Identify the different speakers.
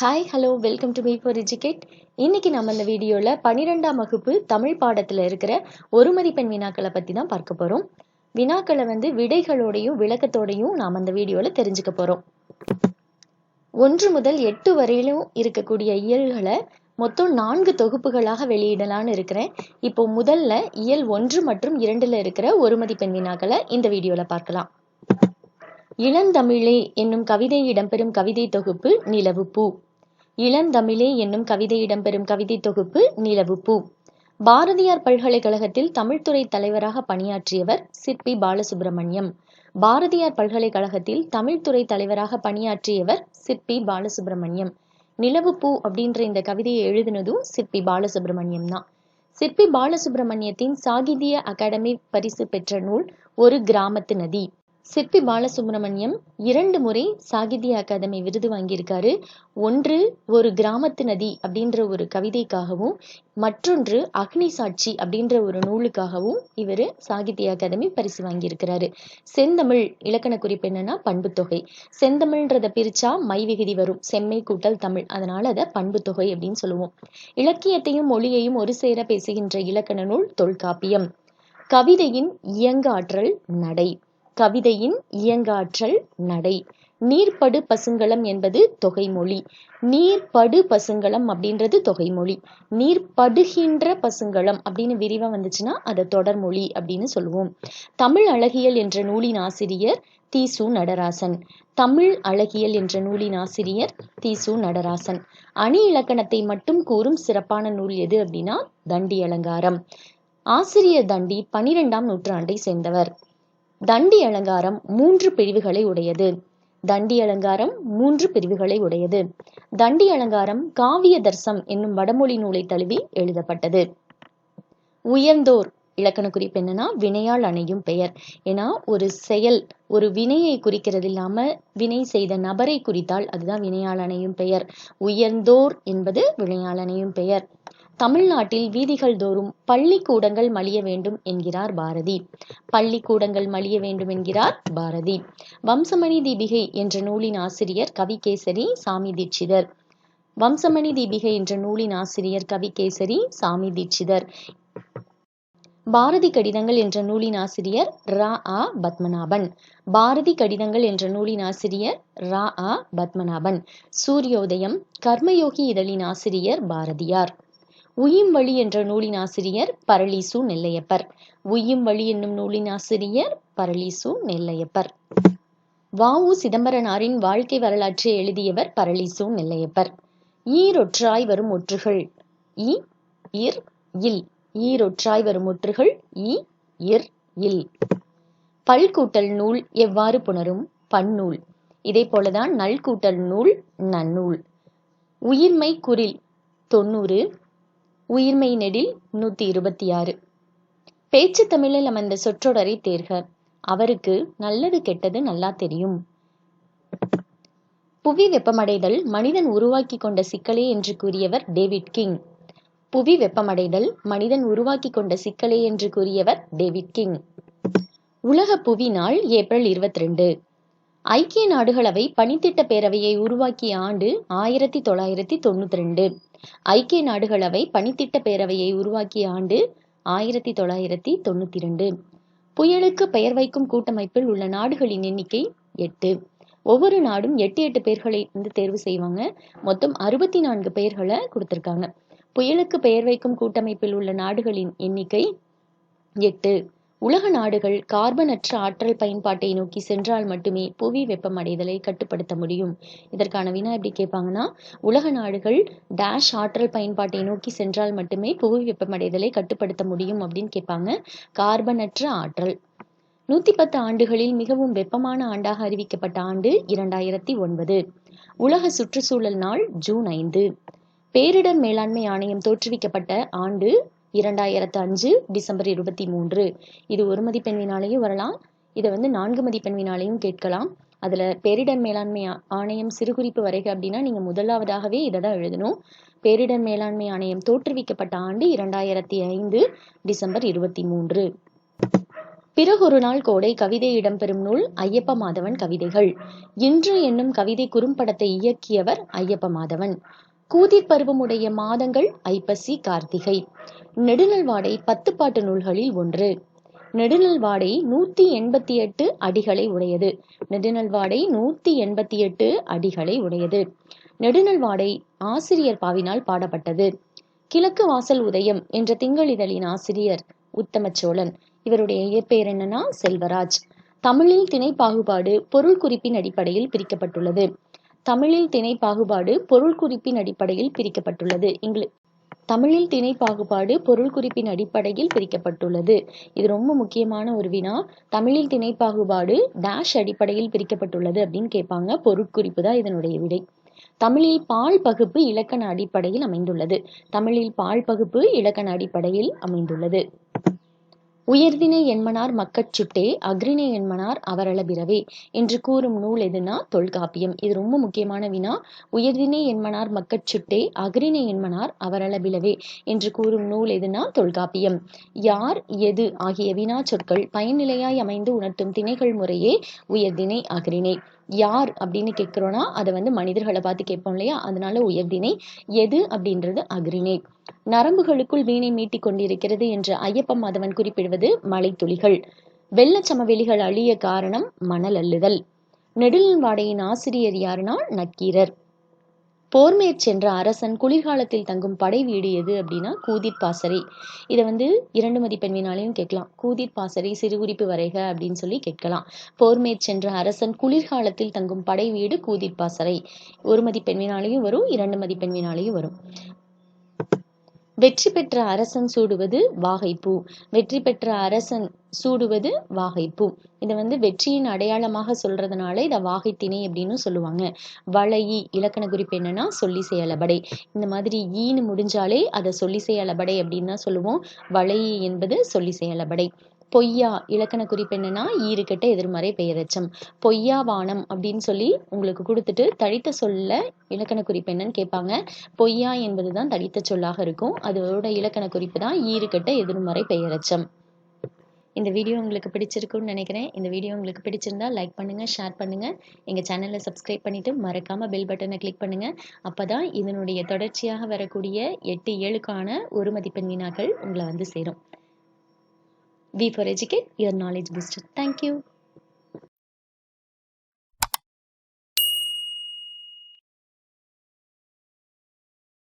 Speaker 1: Hi hello welcome to me for educate இன்னைக்கு நம்ம இந்த வீடியோவில் பன்னிரெண்டாம் வகுப்பு தமிழ் பாடத்தில் இருக்கிற ஒரு மதிப்பெண் வினாக்களை பற்றி தான் பார்க்க போகிறோம் வினாக்களை வந்து விடைகளோடையும் விளக்கத்தோடையும் நாம் அந்த வீடியோவில் தெரிஞ்சுக்க போகிறோம் ஒன்று முதல் எட்டு வரையிலும் இருக்கக்கூடிய இயல்களை மொத்தம் நான்கு தொகுப்புகளாக வெளியிடலான்னு இருக்கிறேன். இப்போ முதல்ல இயல் ஒன்று மற்றும் இரண்டில் இருக்கிற ஒரு மதிப்பெண் வினாக்களை இந்த வீடியோவில் பார்க்கலாம். இளந்தமிழே என்னும் கவிதை இடம்பெறும் கவிதை தொகுப்பு நிலவு பூ இளந்தமிழே என்னும் கவிதை இடம்பெறும் கவிதை தொகுப்பு நிலவுப்பூ பாரதியார் பல்கலைக்கழகத்தில் தமிழ்துறை தலைவராக பணியாற்றியவர் சிற்பி பாலசுப்ரமணியம். பாரதியார் பல்கலைக்கழகத்தில் தமிழ்துறை தலைவராக பணியாற்றியவர் சிற்பி பாலசுப்ரமணியம். நிலவுப்பூ அப்படின்ற இந்த கவிதையை எழுதினதும் சிற்பி பாலசுப்ரமணியம் தான். சிற்பி பாலசுப்ரமணியத்தின் சாகித்ய அகாடமி பரிசு பெற்ற நூல் ஒரு கிராமத்து நதி. சிற்பி பாலசுப்ரமணியம் இரண்டு முறை சாகித்ய அகாதமி விருது வாங்கியிருக்காரு. ஒன்று ஒரு கிராமத்து நதி அப்படின்ற ஒரு கவிதைக்காகவும் மற்றொன்று அக்னி சாட்சி அப்படின்ற ஒரு நூலுக்காகவும் இவர் சாகித்ய அகாதமி பரிசு வாங்கியிருக்கிறாரு. செந்தமிழ் இலக்கண குறிப்பு என்னன்னா பண்புத்தொகை. செந்தமிழ்ன்றதை பிரிச்சா மை விகுதி வரும். செம்மை கூட்டல் தமிழ். அதனால அதை பண்புத்தொகை அப்படின்னு சொல்லுவோம். இலக்கியத்தையும் மொழியையும் ஒரு சேர பேசுகின்ற இலக்கண நூல் தொல்காப்பியம். கவிதையின் இயங்காற்றல் நடை. கவிதையின் இயங்காற்றல் நடை. நீர்படு பசுங்கலம் என்பது தொகைமொழி. நீர்படு பசுங்கலம் அப்படின்றது தொகைமொழி. நீர்படுகின்ற பசுங்கலம் அப்படின்னு விரிவா வந்துச்சுன்னா அதை தொடர்மொழி அப்படின்னு சொல்லுவோம். தமிழ் அழகியல் என்ற நூலின் ஆசிரியர் தீசு நடராசன். தமிழ் அழகியல் என்ற நூலின் ஆசிரியர் தீசு நடராசன். அணி இலக்கணத்தை மட்டும் கூறும் சிறப்பான நூல் எது அப்படின்னா தண்டி அலங்காரம் ஆசிரியர் தண்டி பனிரெண்டாம் நூற்றாண்டை சேர்ந்தவர். தண்டி அலங்காரம் மூன்று பிரிவுகளை உடையது. தண்டி அலங்காரம் மூன்று பிரிவுகளை உடையது. தண்டி அலங்காரம் காவிய தர்சம் என்னும் வடமொழி நூலை தழுவி எழுதப்பட்டது. உயர்ந்தோர் இலக்கண குறிப்பு என்னன்னா வினையால் அணையும் பெயர். ஏன்னா ஒரு செயல் ஒரு வினையை குறிக்கிறது இல்லாம வினை செய்த நபரை குறித்தால் அதுதான் வினையால் அணையும் பெயர். உயர்ந்தோர் என்பது வினையால் அணையும் பெயர். தமிழ்நாட்டில் வீதிகள் தோறும் பள்ளிக்கூடங்கள் மலிய வேண்டும் என்கிறார் பாரதி. பள்ளிக்கூடங்கள் மலிய வேண்டும் என்கிறார் பாரதி. வம்சமணி தீபிகை என்ற நூலின் ஆசிரியர் கவிகேசரி சாமி தீட்சிதர். வம்சமணி தீபிகை என்ற நூலின் ஆசிரியர் கவிகேசரி சாமி தீட்சிதர். பாரதி கடிதங்கள் என்ற நூலின் ஆசிரியர் ரா. ஆ. பத்மநாபன். பாரதி கடிதங்கள் என்ற நூலின் ஆசிரியர் ரா. ஆ. பத்மநாபன். சூரியோதயம் கர்மயோகி இதழின் ஆசிரியர் பாரதியார். உயிம் வழி என்ற நூலின் ஆசிரியர் பரளிசு நெல்லையப்பர். உயிம் வழி என்னும் நூலின் ஆசிரியர் பரளிசு நெல்லையப்பர். வாவு சிதம்பரனாரின் வாழ்க்கை வரலாற்றை எழுதியவர் பரளிசு நெல்லையப்பர். ஈரொற்றாய் வரும் ஒற்றுகள் இ இர் இல். ஈரொற்றாய் வரும் ஒற்றுகள் இ இர் இல். பல்கூட்டல் நூல் எவ்வாறு புணரும்? பன்னூல். இதே போலதான் நல்கூட்டல் நூல் நன்னூல். உயிர்மை குரில் தொண்ணூறு உயிர்மை நெடில் நூத்தி இருபத்தி ஆறு பேச்சு தமிழில் அமைந்த சொற்றொடரை தேர்க. அவருக்கு நல்லது கெட்டது நல்லா தெரியும். புவி வெப்பமடைதல் மனிதன் உருவாக்கி கொண்ட சிக்கலே என்று கூறியவர் டேவிட் கிங். புவி வெப்பமடைதல் மனிதன் உருவாக்கி கொண்ட சிக்கலே என்று கூறியவர் டேவிட் கிங். உலக புவி நாள் ஏப்ரல் இருபத்தி ரெண்டு ஐக்கிய நாடுகளவை பணித்திட்ட பேரவையை உருவாக்கிய ஆண்டு ஆயிரத்தி தொள்ளாயிரத்தி தொண்ணூத்தி ரெண்டு ஐக்கிய நாடுகளவை பணித்திட்ட பேரவையை உருவாக்கிய ஆண்டு ஆயிரத்தி தொள்ளாயிரத்தி தொண்ணூத்தி ரெண்டு. புயலுக்கு பெயர் வைக்கும் கூட்டமைப்பில் உள்ள நாடுகளின் எண்ணிக்கை எட்டு. ஒவ்வொரு நாடும் எட்டு எட்டு பேர்களை வந்து தேர்வு செய்வாங்க. மொத்தம் அறுபத்தி நான்கு பெயர்களை கொடுத்திருக்காங்க. புயலுக்கு பெயர் வைக்கும் கூட்டமைப்பில் உள்ள நாடுகளின் எண்ணிக்கை எட்டு. உலக நாடுகள் கார்பனற்ற ஆற்றல் பயன்பாட்டை நோக்கி சென்றால் மட்டுமே புவி வெப்பமடைதலை கட்டுப்படுத்த முடியும். இதற்கான வினா எப்படி கேட்பாங்கன்னா உலக நாடுகள் டேஷ் ஆற்றல் பயன்பாட்டை நோக்கி சென்றால் மட்டுமே புவி வெப்பமடைதலை கட்டுப்படுத்த முடியும் அப்படின்னு கேட்பாங்க. கார்பனற்ற ஆற்றல். நூத்தி பத்து ஆண்டுகளில் மிகவும் வெப்பமான ஆண்டாக அறிவிக்கப்பட்ட ஆண்டு இரண்டாயிரத்தி ஒன்பது. உலக சுற்றுச்சூழல் நாள் ஜூன் ஐந்து. பேரிடர் மேலாண்மை ஆணையம் தோற்றுவிக்கப்பட்ட ஆண்டு இரண்டாயிரத்து அஞ்சு டிசம்பர் இருபத்தி மூன்று. இது ஒரு மதிப்பெண் வினாலையும் வரலாம். இதை வந்து நான்கு மதிப்பெண் வினாலையும் கேட்கலாம். அதில் பேரிடர் மேலாண்மை ஆணையம் சிறுகுறிப்பு வரைக அப்படின்னா நீங்கள் முதலாவதாகவே இதை தான் எழுதணும். பேரிடர் மேலாண்மை ஆணையம் தோற்றுவிக்கப்பட்ட ஆண்டு இரண்டாயிரத்தி ஐந்து டிசம்பர் இருபத்தி மூன்று. பிறகொரு நாள் கோடை கவிதை இடம்பெறும் நூல் ஐயப்ப மாதவன் கவிதைகள். இன்று என்னும் கவிதை குறும்படத்தை இயக்கியவர் ஐயப்ப மாதவன். கூதிர் பருவமுடைய மாதங்கள் ஐப்பசி கார்த்திகை. நெடுநல்வாடை பத்து பாட்டு நூல்களில் ஒன்று. நெடுநல்வாடை நூத்தி எண்பத்தி எட்டு அடிகளை உடையது. நெடுநல்வாடை நூத்தி எண்பத்தி எட்டு அடிகளை உடையது. நெடுநல்வாடை ஆசிரியர் பாவினால் பாடப்பட்டது. கிழக்கு வாசல் உதயம் என்ற திங்களிதழின் ஆசிரியர் உத்தமச்சோழன். இவருடைய இயற்பெயர் என்னன்னா செல்வராஜ். தமிழில் திணை பாகுபாடு பொருள் குறிப்பின் அடிப்படையில் பிரிக்கப்பட்டுள்ளது. தமிழில் திணை பாகுபாடு பொருள் குறிப்பின் அடிப்படையில் பிரிக்கப்பட்டுள்ளது. இங்கிலீஷ் தமிழில் திணை பாகுபாடு பொருள் குறிப்பின் அடிப்படையில் பிரிக்கப்பட்டுள்ளது. இது ரொம்ப முக்கியமான ஒரு வினா. தமிழில் திணை பாகுபாடு டேஷ் அடிப்படையில் பிரிக்கப்பட்டுள்ளது அப்படின்னு கேட்பாங்க. பொருட்குறிப்பு தான் இதனுடைய விடை. தமிழில் பால் பகுப்பு இலக்கண அடிப்படையில் அமைந்துள்ளது. தமிழில் பால் பகுப்பு இலக்கண அடிப்படையில் அமைந்துள்ளது. உயர்தினை என்மனார் மக்கட் சுட்டே அக்ரிணை என்மனார் அவரளபிறவே என்று கூறும் நூல் எதுனா தொல்காப்பியம். இது ரொம்ப முக்கியமான வினா. உயர்தினை என்மனார் மக்கட் சுட்டே அக்ரிணை என்மனார் அவரளபிலவே என்று கூறும் நூல் எதுனா தொல்காப்பியம். யார் எது ஆகிய வினா சொற்கள் பயனிலையாய் அமைந்து உணர்த்தும் திணைகள் முறையே உயர்தினை அக்ரிணை யார் அப்படின்னு கேட்குறோன்னா அதை வந்து மனிதர்களை பார்த்து கேட்போம் இல்லையா? அதனால உயர்தினை எது அப்படின்றது அக்ரிணை நரம்புகளுக்குள் வீணை மீட்டிக் கொண்டிருக்கிறது என்று ஐயப்ப மாதவன் குறிப்பிடுவது மலைத்துளிகள். வெள்ளச் சமவெளிகள் அழிய காரணம் மணல் அள்ளுதல். நெடுநல்வாடையின் ஆசிரியர் யாருன்னா நக்கீரர். போர்மேற் சென்ற அரசன் குளிர்காலத்தில் தங்கும் படை வீடு எது அப்படின்னா கூதிர் பாசறை. இதை வந்து இரண்டு மதிப்பெண் வினாலையும் கேட்கலாம். கூதிர் பாசறை சிறுகுறிப்பு வரைக அப்படின்னு சொல்லி கேட்கலாம். போர்மேற் சென்ற அரசன் குளிர்காலத்தில் தங்கும் படை வீடு கூதிர் பாசறை. ஒரு மதிப்பெண் வினாலையும் வரும் இரண்டு மதிப்பெண் வினாலையும் வரும். வெற்றி பெற்ற அரசன் சூடுவது வாகைப்பூ. வெற்றி பெற்ற அரசன் சூடுவது வாகைப்பூ. இதை வந்து வெற்றியின் அடையாளமாக சொல்றதுனால இதை வாகைத்திணை அப்படின்னு சொல்லுவாங்க. வளையி இலக்கண குறிப்பு என்னன்னா சொல்லி செயலபடை இந்த மாதிரி ஈன்னு முடிஞ்சாலே அதை சொல்லி செயலபடை அப்படின்னு தான் சொல்லுவோம். வளையி என்பது சொல்லி செயலபடை பொய்யா இலக்கண குறிப்பு என்னன்னா ஈறுகெட்ட எதிர்மறை பெயரச்சம். பொய்யா வானம் அப்படின்னு சொல்லி உங்களுக்கு கொடுத்துட்டு தடித்த சொல்ல இலக்கண குறிப்பு என்னன்னு கேட்பாங்க. பொய்யா என்பதுதான் தடித்த சொல்லாக இருக்கும். அதோட இலக்கண குறிப்பு தான் ஈறுகெட்ட எதிர்மறை பெயரச்சம். இந்த வீடியோ உங்களுக்கு பிடிச்சிருக்குன்னு நினைக்கிறேன். இந்த வீடியோ உங்களுக்கு பிடிச்சிருந்தா லைக் பண்ணுங்க ஷேர் பண்ணுங்க. எங்க சேனலை சப்ஸ்கிரைப் பண்ணிட்டு மறக்காம பெல் பட்டனை கிளிக் பண்ணுங்க. அப்பதான் இதனுடைய தொடர்ச்சியாக வரக்கூடிய எட்டு ஏழுக்கான ஒரு மதிப்பெண் வினாக்கள் உங்களை வந்து சேரும். V for Educate, your knowledge booster. Thank you.